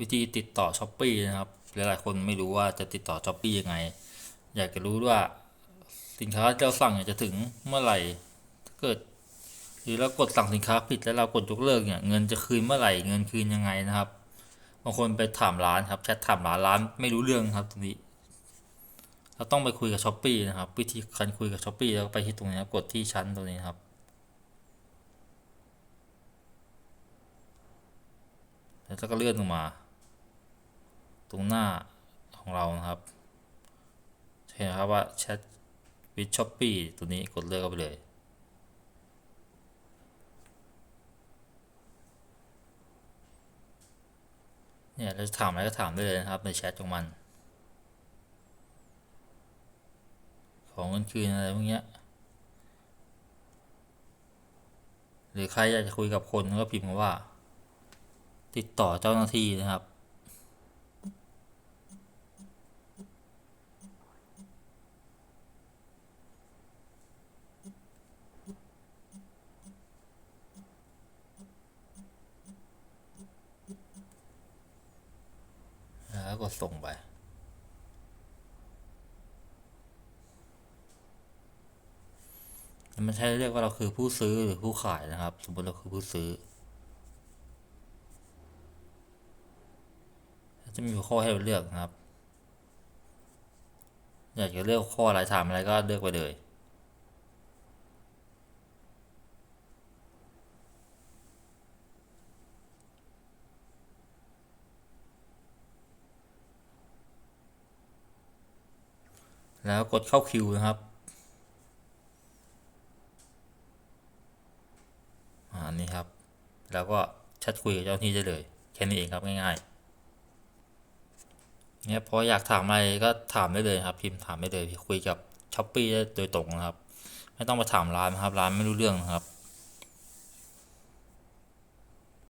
วิธีติดต่อช้อปปีนะครับ หลายๆคนไม่รู้ว่าจะติดต่อช้อปปียังไง อยากจะรู้ว่าสินค้าที่เราสั่งเนี่ยจะถึงเมื่อไหร่เกิด หรือเรากดสั่งสินค้าผิดแล้วเรากดยกเลิกเนี่ยเงินจะคืนเมื่อไหร่เงินคืนยังไงนะครับบางคนไปถามร้านครับแชทถามร้านร้านไม่รู้เรื่องครับตรงนี้เราต้องไปคุยกับช้อปปีนะครับ วิธีการคุยกับช้อปปีแล้วไปที่ตรงนี้กดที่ชั้นตรงนี้นครับแล้วก็เลื่อนลงมา ตรงหน้าของเรานะครับเห็นครับว่าแชทวิดช้อปปี้ตัวนี้กดเลือกเข้าไปเลยเนี่ยเราจะถามอะไรก็ถามได้เลยนะครับในแชทของมัน ของเงินคืนอะไรพวกเนี้ยหรือใครอยากจะคุยกับคนก็พิมพ์ว่า ติดต่อเจ้าหน้าที่นะครับ ล้วก็ส่งไป มันใช่เรียกว่าเราคือผู้ซื้อหรือผู้ขายนะครับ สมมติเราคือผู้ซื้อ จะมีข้อให้เราเลือกนะครับ อยากจะเลือกข้ออะไรถามอะไรก็เลือกไปเลย แล้วกดเข้าคิวนะครับอันนี้ครับ แล้วก็แชทคุยกับเจ้าหน้าที่ได้เลย แค่นี้เองครับง่ายๆเนี่ยพออยากถามอะไรก็ถามได้เลยครับ พิมพ์ถามได้เลยคุยกับช้อปปี้โดยตรงนะครับ ไม่ต้องมาถามร้านนะครับร้านไม่รู้เรื่องนะครับ